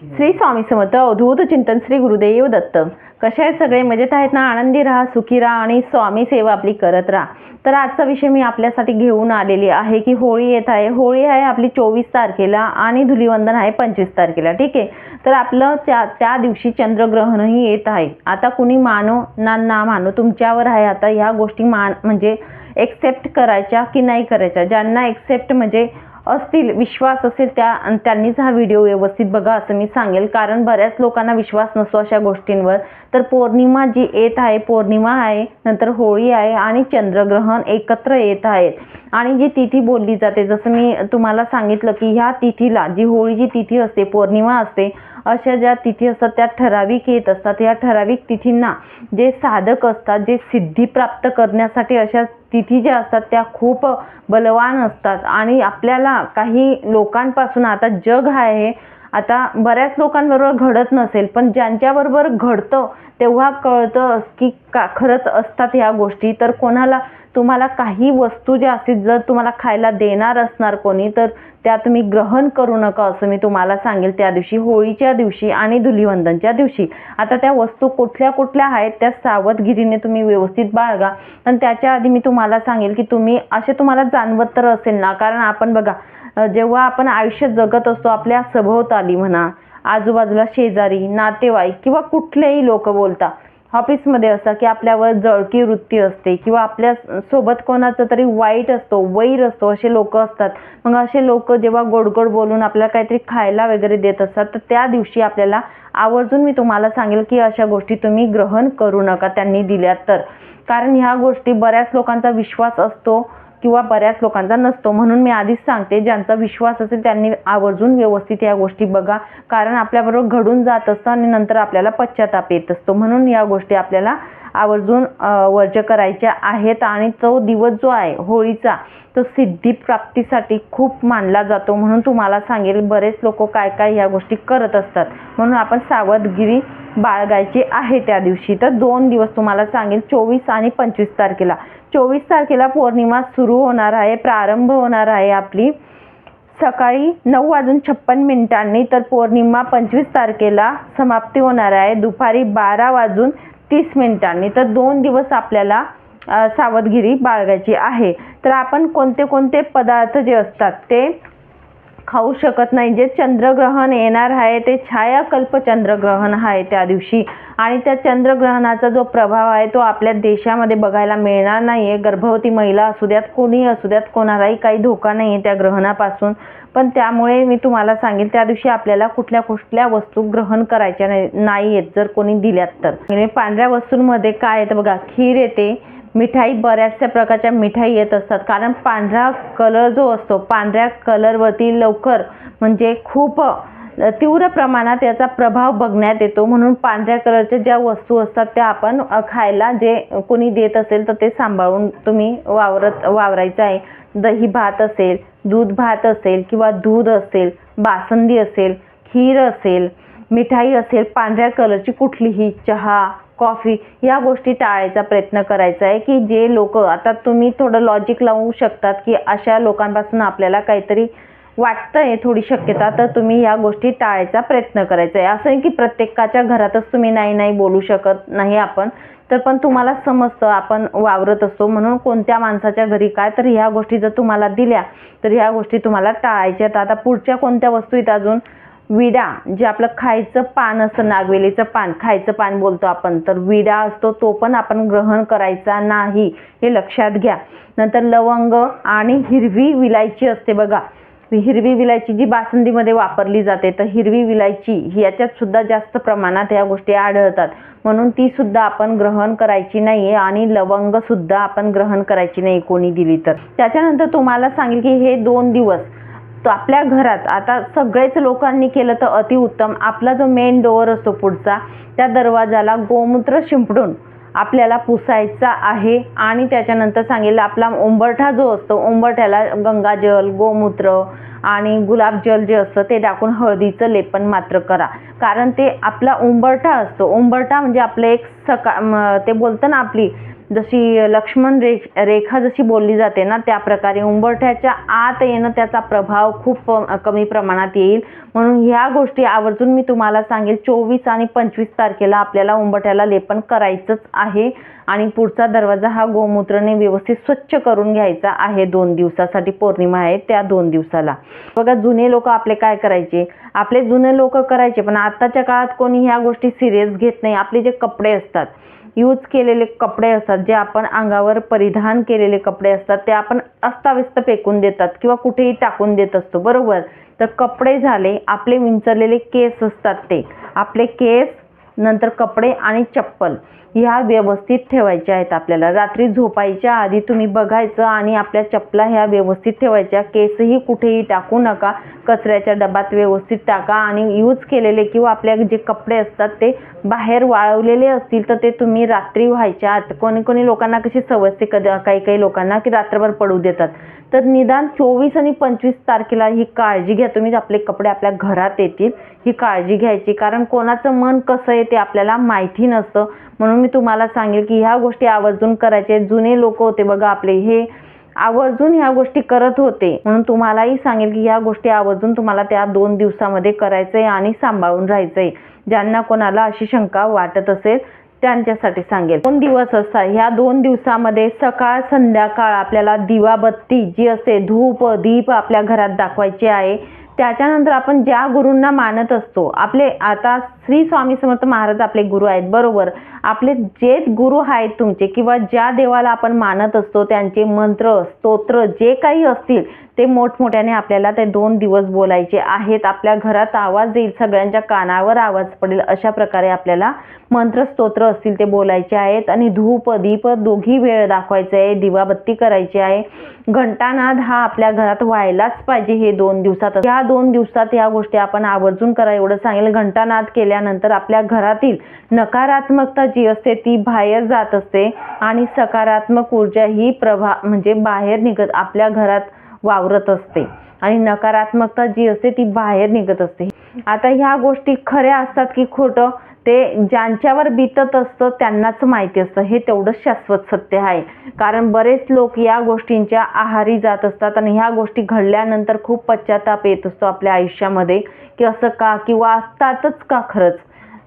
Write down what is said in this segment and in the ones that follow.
श्री स्वामी समर्थ अवधूत चिंतन श्री गुरुदेव दत्त. कसे आहेत सगळे? मजेत आहेत ना? आनंदी राहा सुखी राहा आणि स्वामी सेवा आपली करत राहा. तर आजचा विषय मी आपल्यासाठी घेऊन आलेली आहे की होळी येत आहे. होळी आहे आपली चोवीस तारखेला आणि धुलीवंदन आहे पंचवीस तारखेला. ठीक आहे? तर आपलं त्या त्या दिवशी चंद्रग्रहणही येत आहे. आता कुणी मानो ना ना मानो तुमच्यावर आहे आता ह्या गोष्टी मान म्हणजे एक्सेप्ट करायच्या की नाही करायच्या? ज्यांना एक्सेप्ट म्हणजे असतील विश्वास असेल त्या त्यांनीच हा व्हिडिओ व्यवस्थित बघा असं मी सांगेल. कारण बऱ्याच लोकांना विश्वास नसतो अशा गोष्टींवर. तर पौर्णिमा जी येत आहे पौर्णिमा आहे नंतर होळी आहे आणि चंद्रग्रहण एकत्र येत आहेत. आणि जी तिथी बोलली जाते जसं मी तुम्हाला सांगितलं की ह्या तिथीला जी होळीची तिथी असते पौर्णिमा असते अशा ज्या तिथी असतात त्या ठराविक येत असतात. या ठराविक तिथींना जे साधक असतात जे सिद्धी प्राप्त करण्यासाठी अशा तिथी ज्या असतात त्या खूप बलवान असतात. आणि आपल्याला काही लोकांपासून आता जग आहे आता बऱ्याच लोकांबरोबर घडत नसेल पण ज्यांच्याबरोबर घडतं तेव्हा कळतं की का खरंच असतात ह्या गोष्टी. तर कोणाला तुम्हाला काही वस्तू ज्या असतील जर तुम्हाला खायला देणार असणार कोणी तर त्या तुम्ही ग्रहण करू नका असं मी तुम्हाला सांगेल त्या दिवशी होळीच्या दिवशी आणि धुलीवंदनच्या दिवशी. आता त्या वस्तू कुठल्या कुठल्या आहेत त्या सावधगिरीने तुम्ही व्यवस्थित बाळगा. आणि त्याच्या आधी मी तुम्हाला सांगेल की तुम्ही असे तुम्हाला जाणवत तर असेल ना कारण आपण बघा जेव्हा आपण आयुष्य जगत असतो आपल्या सभोवताली म्हणा आजूबाजूला शेजारी नातेवाईक किंवा कुठलेही लोक बोलता ऑफिसमध्ये असतात की आपल्यावर जळकी वृत्ती असते किंवा आपल्यासोबत कोणाचं तरी वाईट असतो वैर असतो असे लोक असतात. मग असे लोक जेव्हा गोड गोड बोलून आपल्याला काहीतरी खायला वगैरे देत असतात तर त्या दिवशी आपल्याला आवर्जून मी तुम्हाला सांगेल की अशा गोष्टी तुम्ही ग्रहण करू नका त्यांनी दिल्या तर. कारण ह्या गोष्टी बऱ्याच लोकांचा विश्वास असतो किंवा बऱ्याच लोकांचा नसतो. म्हणून मी आधीच सांगते ज्यांचा विश्वास असेल त्यांनी आवर्जून व्यवस्थित या गोष्टी बघा. कारण आपल्याबरोबर घडून जात असतं आणि नंतर आपल्याला पश्चाताप येत असतो. म्हणून या गोष्टी आपल्याला आवर्जून वर्ज करायच्या आहेत. आणि तो दिवस जो आहे होळीचा तो सिद्धी प्राप्तीसाठी खूप मानला जातो. म्हणून तुम्हाला सांगेल बरेच लोक काय काय ह्या गोष्टी करत असतात. म्हणून आपण सावधगिरी बाळगायची आहे त्या दिवशी. तर दोन दिवस तुम्हाला सांगेल चोवीस आणि पंचवीस तारखेला. चोवीस तारखेला पौर्णिमा सुरू होणार आहे प्रारंभ होणार आहे आपली. सकाळी नऊ वाजून छप्पन मिनिटांनी तर पौर्णिमा पंचवीस तारखेला समाप्ती होणार आहे. दुपारी बारा वाजून तीस मिनिटांनी तर दोन दिवस आपल्याला सावधगिरी बाळगायची आहे. तर आपण कोणते कोणते पदार्थ जे असतात ते खाऊ शकत नाही. जे चंद्रग्रहण येणार आहे ते छायाकल्प चंद्रग्रहण आहे त्या दिवशी. आणि त्या चंद्रग्रहणाचा जो प्रभाव आहे तो आपल्या देशामध्ये बघायला मिळणार नाही आहे गर्भवती महिला असू द्यात कोणी असू द्यात कोणालाही काही धोका नाही आहे त्या ग्रहणापासून. पण त्यामुळे मी तुम्हाला सांगेन त्या दिवशी आपल्याला कुठल्या कुठल्या वस्तू ग्रहण करायच्या नाही आहेत जर कोणी दिल्यात तर. म्हणजे पांढऱ्या वस्तूंमध्ये काय येतं बघा खीर येते मिठाई बऱ्याचशा प्रकारच्या मिठाई येत असतात. कारण पांढरा कलर जो असतो पांढऱ्या कलरवरती लवकर म्हणजे खूप तीव्र प्रमाणात याचा प्रभाव बघण्यात येतो. म्हणून पांढऱ्या कलरच्या ज्या वस्तू असतात त्या आपण खायला जे कोणी देत असेल तर ते सांभाळून तुम्ही वावरत वावरायचं आहे. दही भात असेल दूध भात असेल किंवा दूध असेल बासुंदी असेल खीर असेल मिठाई असेल पांढऱ्या कलरची कुठलीही चहा कॉफी या गोष्टी टाळायचा प्रयत्न करायचा आहे की जे लोक आता तुम्ही थोडं लॉजिक लावू शकतात की अशा लोकांपासून आपल्याला काहीतरी वाटतं आहे थोडी शक्यता तर तुम्ही या गोष्टी टाळायचा प्रयत्न करायचा आहे. असं आहे की प्रत्येकाच्या घरातच तुम्ही नाही नाही बोलू शकत नाही आपण तर पण तुम्हाला समजतं आपण वावरत असतो म्हणून कोणत्या माणसाच्या घरी काय तर ह्या गोष्टी जर तुम्हाला दिल्या तर ह्या गोष्टी तुम्हाला टाळायच्या आहेत. आता पुढच्या कोणत्या वस्तू आहेत अजून? विडा जे आपलं खायचं पान असतं नागवेलीचं पान खायचं पान बोलतो आपण तर विडा असतो तो पण आपण ग्रहण करायचा नाही हे लक्षात घ्या. नंतर लवंग आणि हिरवी विलायची असते बघा. हिरवी विलायची जी बासुंदीमध्ये वापरली जाते तर हिरवी विलायची याच्यात सुद्धा जास्त प्रमाणात या गोष्टी आढळतात. म्हणून ती सुद्धा आपण ग्रहण करायची नाही आणि लवंग सुद्धा आपण ग्रहण करायची नाही कोणी दिली तर. त्याच्यानंतर तुम्हाला सांगेल की हे दोन दिवस तो आपल्या घरात. आता सगळेच लोकांनी केलं तर अतिउत्तम. आपला जो मेन डोअर असतो पुढचा त्या दरवाजाला गोमूत्र शिंपडून आपल्याला पुसायचा आहे. आणि त्याच्यानंतर सांगेल आपला उंबरठा जो असतो उंबरठ्याला गंगाजल गोमूत्र आणि गुलाबजल जे असतं ते टाकून हळदीचं लेपन मात्र करा. कारण ते आपला उंबरठा असतो. उंबरठा म्हणजे आपलं एक सका ते बोलतं ना आपली जशी लक्ष्मण रेख रेखा जशी बोलली जाते ना त्या प्रकारे उंबरठ्याच्या आत येणं त्याचा प्रभाव खूप कमी प्रमाणात येईल. म्हणून ह्या गोष्टी आवर्जून मी तुम्हाला सांगेल चोवीस आणि पंचवीस तारखेला आपल्याला उंबरठ्याला लेपन करायचंच आहे. आणि पुढचा दरवाजा हा गोमूत्रने व्यवस्थित स्वच्छ करून घ्यायचा आहे दोन दिवसासाठी. पौर्णिमा आहे त्या दोन दिवसाला. बघा जुने लोक आपले काय करायचे? आपले जुने लोक करायचे पण आत्ताच्या काळात कोणी ह्या गोष्टी सिरियस घेत नाही. आपले जे कपडे असतात यूज केलेले कपडे असतात जे आपण अंगावर परिधान केलेले कपडे असतात ते आपण अस्ताव्यस्त फेकून देतात किंवा कुठेही टाकून देत असतो. बरोबर? तर कपडे झाले आपले विंचरलेले केस असतात ते. आपले केस नंतर कपडे आणि चप्पल. ह्या व्यवस्थित ठेवायच्या आहेत आपल्याला. रात्री झोपायच्या आधी तुम्ही बघायचं आणि आपल्या चपला ह्या व्यवस्थित ठेवायच्या. केसही कुठेही टाकू नका. कचऱ्याच्या डब्यात व्यवस्थित टाका आणि यूज केलेले किंवा आपल्या जे कपडे असतात ते बाहेर वाळवलेले असतील तर ते तुम्ही रात्री व्हायच्या आत. कोणी कोणी लोकांना कशी सवय असते कधी काही काही लोकांना की रात्रभर पडू देतात. तर निदान चोवीस आणि पंचवीस तारखेला ही काळजी घ्या. तुम्ही आपले कपडे आपल्या घरात येतील. ही काळजी घ्यायची. कारण कोणाचं मन कसं आहे ते आपल्याला माहिती नसतं. म्हणून मी तुम्हाला सांगेल की ह्या गोष्टी आवर्जून करायचे. जुने लोक होते बघा आपले हे आवर्जून ह्या गोष्टी करत होते. म्हणून तुम्हालाही सांगेल की ह्या गोष्टी आवर्जून तुम्हाला त्या दोन दिवसामध्ये करायचंय आणि सांभाळून राहायचंय. ज्यांना कोणाला अशी शंका वाटत असेल त्यांच्यासाठी सांगेल. दोन दिवस असतात. ह्या दोन दिवसामध्ये सकाळ संध्याकाळ आपल्याला दिवाबत्ती जी असते धूप दीप आपल्या घरात दाखवायची आहे. त्याच्यानंतर आपण ज्या गुरूंना मानत असतो आपले आता श्री स्वामी समर्थ महाराज आपले गुरु आहेत बरोबर. आपले जे गुरु आहेत तुमचे किंवा ज्या देवाला आपण मानत असतो त्यांचे मंत्र स्तोत्र जे काही असतील ते मोठमोठ्याने आपल्याला ते दोन दिवस बोलायचे आहेत. आपल्या घरात आवाज येईल सगळ्यांच्या कानावर आवाज पडेल अशा प्रकारे आपल्याला मंत्रस्तोत्र असतील ते बोलायचे आहेत. आणि धूप दीप दोघी वेळ दाखवायचे आहे दिवाबत्ती करायची आहे. घंटानाद हा आपल्या घरात व्हायलाच पाहिजे हे दोन दिवसात. या दोन दिवसात या गोष्टी आपण आवर्जून करा एवढं सांगेल. घंटानाद केल्यानंतर आपल्या घरातील नकारात्मकता जी असते ती बाहेर जात असते आणि सकारात्मक ऊर्जा ही प्रभा म्हणजे बाहेर निघत आपल्या घरात वावरत असते. आणि नकारात्मकता जी असते ती बाहेर निघत असते. आता ह्या गोष्टी खऱ्या असतात की खोटं ते ज्यांच्यावर बितत असतं त्यांनाच माहिती असतं. हे तेवढंच शाश्वत सत्य आहे. कारण बरेच लोक या गोष्टींच्या आहारी जात असतात आणि ह्या गोष्टी घडल्यानंतर खूप पश्चाताप येत असतो आपल्या आयुष्यामध्ये की असं का किंवा असतातच का खरंच?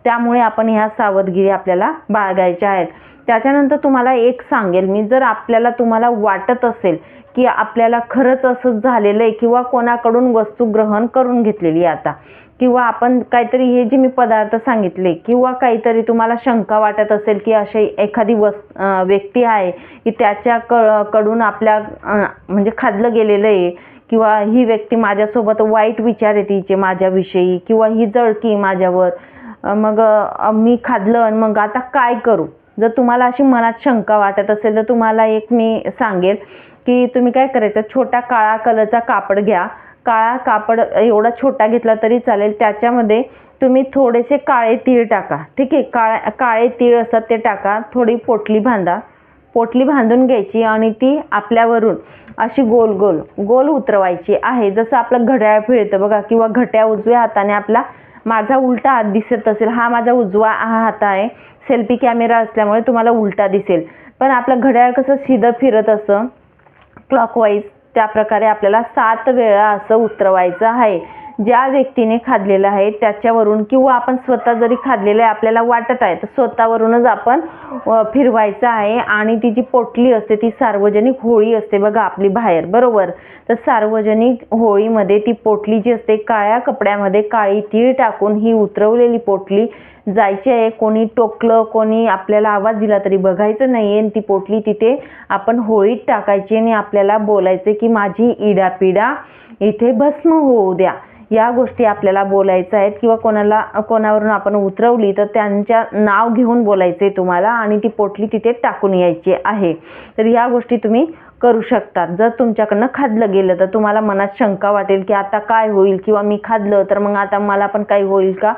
त्यामुळे आपण ह्या सावधगिरी आपल्याला बाळगायच्या आहेत. त्याच्यानंतर तुम्हाला एक सांगेल. मी जर आपल्याला तुम्हाला वाटत असेल की आपल्याला खरंच असंच झालेलं आहे किंवा कोणाकडून वस्तू ग्रहण करून घेतलेली आहे आता. किंवा आपण काहीतरी हे जे मी पदार्थ सांगितले किंवा काहीतरी तुम्हाला शंका वाटत असेल की अशी एखादी वस् व्यक्ती आहे की त्याच्या क कडून आपल्या म्हणजे खाल्लं गेलेलं आहे किंवा ही व्यक्ती माझ्यासोबत वाईट विचार आहे तिचे माझ्याविषयी किंवा ही जळकी माझ्यावर मग मी खाल्लं आणि मग आता काय करू? जर तुम्हाला अशी मनात शंका वाटत असेल तर तुम्हाला एक मी सांगेल की तुम्ही काय करायचं? छोटा काळा कलरचा कापड घ्या. काळा कापड एवढा छोटा घेतला तरी चालेल. त्याच्यामध्ये तुम्ही थोडेसे काळे तीळ टाका. ठीक आहे? काळ्या काळे तीळ असतात ते टाका. थोडी पोटली बांधा पोटली बांधून घ्यायची आणि ती आपल्यावरून अशी गोल गोल गोल उतरवायची आहे. जसं आपलं घड्याळ फिरतं बघा किंवा घट्या उजव्या हाताने आपला माझा उलटा हात दिसत असेल. हा माझा उजवा हा हात आहे. सेल्फी कॅमेरा असल्यामुळे तुम्हाला उलटा दिसेल. पण आपलं घड्याळ कसं सिधं फिरत असं क्लॉकवाईज त्या प्रकारे आपल्याला सात वेळा असं उतरवायचं आहे. ज्या व्यक्तीने खाल्लेलं आहे त्याच्यावरून किंवा आपण स्वतः जरी खाल्लेलं आहे आपल्याला वाटत आहे तर स्वतःवरूनच आपण फिरवायचं आहे आणि ती जी पोटली असते ती सार्वजनिक होळी असते बघा आपली बाहेर बरोबर? तर सार्वजनिक होळीमध्ये ती पोटली जी असते काळ्या कपड्यामध्ये काळी तीळ टाकून ही उतरवलेली पोटली जायची आहे. कोणी टोकलं कोणी आपल्याला आवाज दिला तरी बघायचं नाही आहे ती पोटली तिथे आपण होळीत टाकायची आणि आपल्याला बोलायचं की माझी इडापिडा इथे भस्म होऊ द्या. या गोष्टी आपल्याला बोलायचं आहेत किंवा कोणाला कोणावरून आपण उतरवली तर त्यांच्या नाव घेऊन बोलायचे तुम्हाला आणि ती पोटली तिथे टाकून यायची आहे. तर या गोष्टी तुम्ही करू शकतात. जर तुमच्याकडनं खाल्लं गेलं तर तुम्हाला मनात शंका वाटेल की आता काय होईल किंवा मी खादलं तर मग आता मला पण काही होईल का?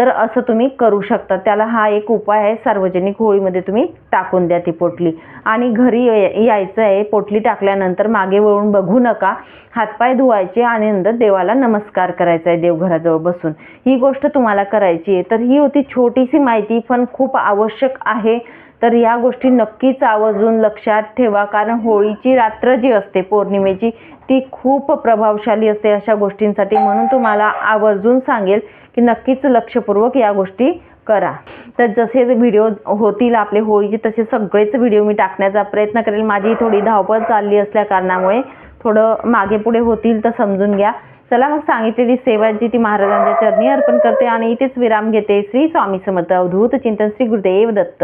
तर असं तुम्ही करू शकता. त्याला हा एक उपाय आहे सार्वजनिक होळीमध्ये तुम्ही टाकून द्या ती पोटली. आणि घरी यायचं आहे पोटली टाकल्यानंतर मागे वळून बघू नका. हातपाय धुवायचे आणि नंतर देवाला नमस्कार करायचा आहे देवघराजवळ बसून. ही गोष्ट तुम्हाला करायची आहे. तर ही होती छोटीशी माहिती पण खूप आवश्यक आहे. तर या गोष्टी नक्कीच आवर्जून लक्षात ठेवा. कारण होळीची रात्र जी असते पौर्णिमेची ती खूप प्रभावशाली असते अशा गोष्टींसाठी म्हणून तुम्हाला आवर्जून सांगेल. की नक्कीच लक्षपूर्वक या गोष्टी करा. तर जसे व्हिडिओ होतील आपले होळीचे तसे सगळेच व्हिडिओ मी टाकण्याचा प्रयत्न करेल. माझी थोडी धावपळ चालली असल्या कारणामुळे थोडं मागे पुढे होतील तर समजून घ्या. चला मग सांगितलेली सेवा जी ती महाराजांच्या चरणी अर्पण करते आणि इथेच विराम घेते श्री स्वामी समर्थ अवधूत चिंतन श्री गुरुदेव दत्त.